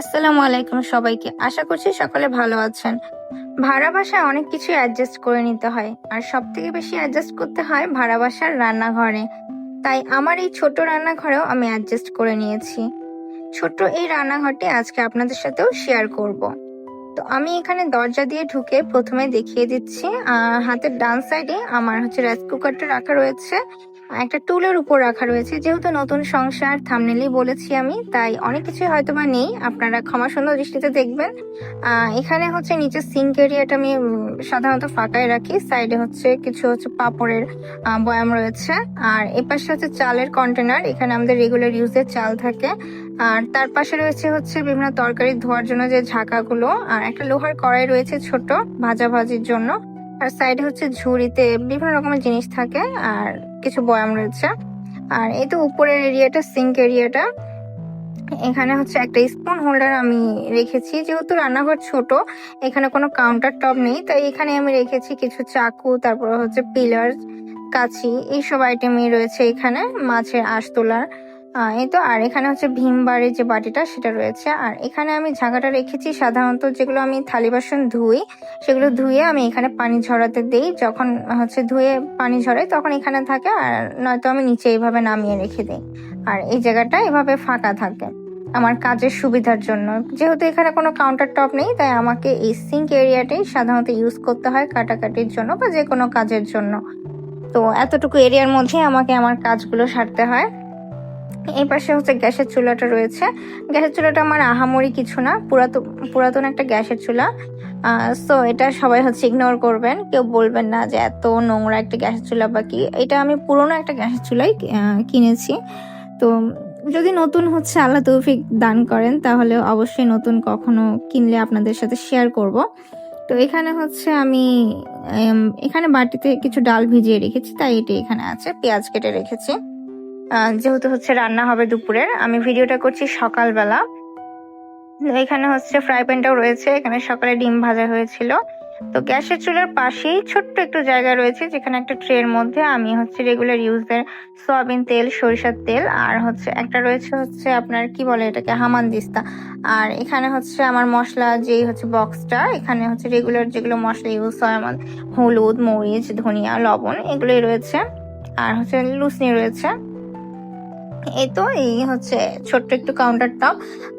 আসসালামু আলাইকুম সবাইকে। আশা করছি সকলে ভালো আছেন। ভাড়া বাসায় অনেক কিছু অ্যাডজাস্ট করে নিতে হয়। আর সব থেকে বেশি অ্যাডজাস্ট করতে হয় ভাড়া বাসার রান্নাঘরে। তাই আমার এই ছোট রান্নাঘরেও আমি অ্যাডজাস্ট করে নিয়েছি। ছোট্ট এই রান্নাঘরটি আজকে আপনাদের সাথেও শেয়ার করব। তো আমি এখানে দরজা দিয়ে ঢুকে প্রথমে দেখিয়ে দিচ্ছি হাতের ডান সাইডে আমার হচ্ছে রাইস কুকারটা রাখা রয়েছে। একটা টুলের উপর রাখা রয়েছে। যেহেতু নতুন সংসার থামনেলেই বলেছি আমি, তাই অনেক কিছুই হয়তো বা নেই। আপনারা ক্ষমা সুন্দর দৃষ্টিতে দেখবেন। এখানে হচ্ছে নিচে সিঙ্ক এরিয়াটা আমি সাধারণত ফাঁকায় রাখি। সাইডে হচ্ছে কিছু হচ্ছে পাপড়ের বয়াম রয়েছে। আর এপাশে হচ্ছে চালের কন্টেনার এখানে আমাদের রেগুলার ইউজের চাল থাকে। আর তার পাশে রয়েছে হচ্ছে বিভিন্ন তরকারি ধোয়ার জন্য যে ঝাঁকাগুলো। আর একটা লোহার কড়াই রয়েছে ছোট ভাজা ভাজির জন্য। আর সাইডে হচ্ছে ঝুড়িতে বিভিন্ন রকমের জিনিস থাকে আর কিছু বয়াম রয়েছে। আর এই তো উপরের এরিয়াটা সিঙ্ক এরিয়াটা এখানে হচ্ছে একটা স্পুন হোল্ডার আমি রেখেছি। যেহেতু রান্নাঘর ছোট, এখানে কোনো কাউন্টার টপ নেই, তাই এখানে আমি রেখেছি কিছু চাকু, তারপর হচ্ছে পিলার কাছি এইসব আইটেমই রয়েছে এখানে, মাছের আঁশ তোলার। এই তো, আর এখানে হচ্ছে ভীমবারের যে বাটিটা, সেটা রয়েছে। আর এখানে আমি ঝাঁকাটা রেখেছি, সাধারণত যেগুলো আমি থালি বাসন ধুই, সেগুলো ধুয়ে আমি এখানে পানি ঝরাতে দিই। যখন হচ্ছে ধুয়ে পানি ঝরাই, তখন এখানে থাকে, আর নয়তো আমি নিচে এইভাবে নামিয়ে রেখে দিই। আর এই জায়গাটা এভাবে ফাঁকা থাকে, আমার কাজের সুবিধার জন্য। যেহেতু এখানে কোনো কাউন্টার টপ নেই, তাই আমাকে এই সিঙ্ক এরিয়াটাই সাধারণত ইউজ করতে হয় কাটাকাটির জন্য বা যে কোনো কাজের জন্য। তো এতটুকু এরিয়ার মধ্যে আমাকে আমার কাজগুলো সারতে হয়। এই পাশে হচ্ছে গ্যাসের চুলাটা রয়েছে। গ্যাসের চুলাটা আমার আহামরি কিছু না, পুরাতন পুরাতন একটা গ্যাসের চুলা। সো এটা সবাই হচ্ছে ইগনোর করবেন, কেউ বলবেন না যে এত নোংরা একটা গ্যাসের চুলা বা কি। এটা আমি পুরোনো একটা গ্যাসের চুলাই কিনেছি। তো যদি নতুন হচ্ছে আল্লাহ তৌফিক দান করেন, তাহলে অবশ্যই নতুন কখনো কিনলে আপনাদের সাথে শেয়ার করব। তো এখানে হচ্ছে আমি এখানে বাটিতে কিছু ডাল ভিজিয়ে রেখেছি, তাই এটি এখানে আছে, পেঁয়াজ কেটে রেখেছি। যেহেতু হচ্ছে রান্না হবে দুপুরের, আমি ভিডিওটা করছি সকালবেলা। এখানে হচ্ছে ফ্রাই প্যানটাও রয়েছে, এখানে সকালে ডিম ভাজা হয়েছিল। তো গ্যাসের চুলার পাশেই ছোট্ট একটু জায়গা রয়েছে, যেখানে একটা ট্রের মধ্যে আমি হচ্ছে রেগুলার ইউজের সয়াবিন তেল, সরিষার তেল, আর হচ্ছে একটা রয়েছে হচ্ছে আপনার কি বলে এটাকে, হামান দিস্তা। আর এখানে হচ্ছে আমার মশলা যেই হচ্ছে বক্সটা এখানে হচ্ছে রেগুলার যেগুলো মশলা ইউজ হয়, আমার হলুদ, মরিচ, ধনিয়া, লবণ, এগুলোই রয়েছে। আর হচ্ছে লুসনি রয়েছে। এই তো, এই হচ্ছে ছোট্ট একটু কাউন্টার টপ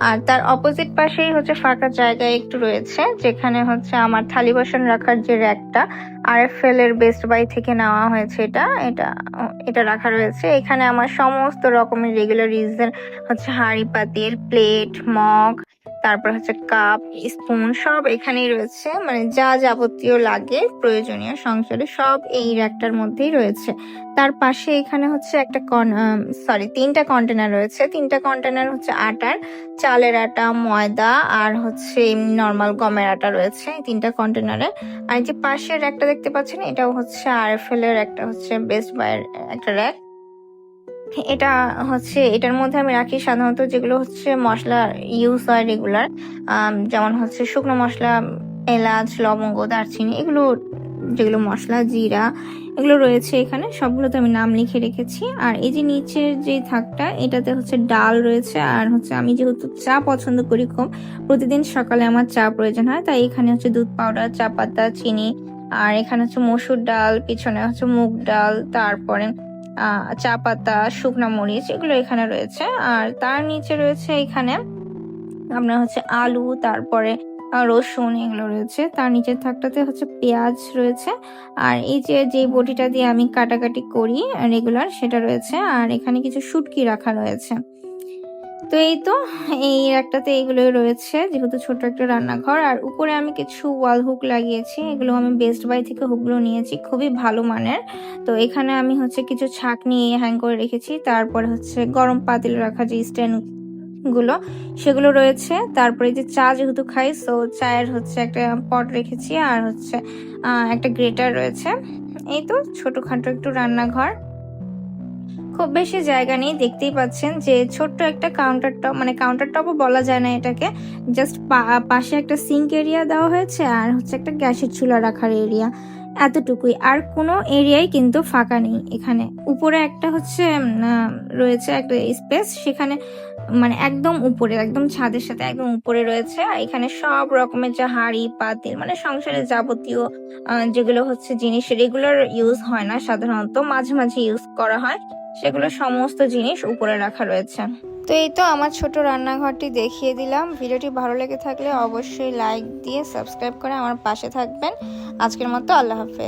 আর তার অপোজিট পাশেই হচ্ছে ফাঁকা জায়গায় একটু রয়েছে, যেখানে হচ্ছে আমার থালি বাসন রাখার যে র্যাকটা আর এফ এল এর বেস্ট বাই থেকে নেওয়া হয়েছে এটা এটা এটা রাখা রয়েছে। এখানে আমার সমস্ত রকমের রেগুলার ইউজের হচ্ছে হাঁড়ি পাতিল প্লেট মগ তারপর হচ্ছে কাপ, স্পুন, সব এখানেই রয়েছে। মানে যা যাবতীয় লাগে, প্রয়োজনীয় সংসারে সব এই র্যাকটার মধ্যেই রয়েছে। তার পাশে এখানে হচ্ছে একটা সরি তিনটা কন্টেনার রয়েছে। তিনটা কন্টেনার হচ্ছে আটার, চালের আটা, ময়দা আর হচ্ছে এমনি নর্মাল গমের আটা রয়েছে এই তিনটা কন্টেনারে আর যে পাশের একটা দেখতে পাচ্ছেন, এটাও হচ্ছে আরএফএল এর একটা হচ্ছে বেস্ট বাইয়ের একটা র্যাক। এটা হচ্ছে, এটার মধ্যে আমি রাখি সাধারণত যেগুলো হচ্ছে মশলা ইউজ হয় রেগুলার যেমন হচ্ছে শুকনো মশলা, এলাচ, লবঙ্গ, দারচিনি, এগুলো যেগুলো মশলা, জিরা, এগুলো রয়েছে এখানে, সবগুলোতে আমি নাম লিখে রেখেছি। আর এই যে নিচের যে থাকটা, এটাতে হচ্ছে ডাল রয়েছে, আর হচ্ছে আমি যেহেতু চা পছন্দ করি খুব, প্রতিদিন সকালে আমার চা প্রয়োজন হয়, তাই এখানে হচ্ছে দুধ পাউডার চা পাতা, চিনি, আর এখানে হচ্ছে মসুর ডাল, পিছনে হচ্ছে মুগ ডাল, তারপরে চা পাতা, শুকনা মরিচ, এগুলো এখানে রয়েছে। আর তার নিচে রয়েছে এখানে আপনার হচ্ছে আলু, তারপরে রসুন এগুলো রয়েছে। তার নিচের থাকটাতে হচ্ছে পেঁয়াজ রয়েছে। আর এই যে যে বটিটা দিয়ে আমি কাটাকাটি করি রেগুলার সেটা রয়েছে। আর এখানে কিছু শুটকি রাখা রয়েছে। তো এই তো, এই একটাতে এইগুলোই রয়েছে, যেহেতু ছোট একটা রান্নাঘর। আর উপরে আমি কিছু ওয়াল হুক লাগিয়েছি, এগুলো আমি বেস্ট বাই থেকে হুকগুলো নিয়েছি, খুবই ভালো মানের। তো এখানে আমি হচ্ছে কিছু ছাক নিয়ে হ্যাং করে রেখেছি, তারপরে হচ্ছে গরম পাতিল রাখা যে স্ট্যান্ডগুলো, সেগুলো রয়েছে। তারপরে যে চা যেহেতু খাই সো চায়ের হচ্ছে একটা পট রেখেছি, আর হচ্ছে একটা গ্রেটার রয়েছে। এই তো, ছোটখাটো একটু রান্নাঘর। খুব বেশি জায়গা নেই, দেখতেই পাচ্ছেন যে ছোট্ট একটা কাউন্টার টপ মানে কাউন্টার টপও বলা যায় না এটাকে জাস্ট পাশে একটা সিঙ্ক এরিয়া দেওয়া হয়েছে আর হচ্ছে একটা গ্যাসের চুলা রাখার এরিয়া এতটুকুই। আর কোনো এরিয়াই কিন্তু ফাঁকা নেই এখানে। উপরে একটা হচ্ছে রয়েছে একটা স্পেস সেখানে মানে একদম উপরে, একদম ছাদের সাথে একদম উপরে রয়েছে। আর এখানে সব রকমের যে হাঁড়ি, পাতিল মানে সংসারে যাবতীয় যেগুলো হচ্ছে জিনিস রেগুলার ইউজ হয় না, সাধারণত মাঝে মাঝে ইউজ করা হয়। সেগুলো সমস্ত জিনিস উপরে রাখা রয়েছে। তো এই তো আমার ছোট রান্নাঘরটি দেখিয়ে দিলাম। ভিডিওটি ভালো লেগে থাকলে অবশ্যই লাইক দিয়ে সাবস্ক্রাইব করে আমার পাশে থাকবেন। আজকের মতো আল্লাহ হাফেজ।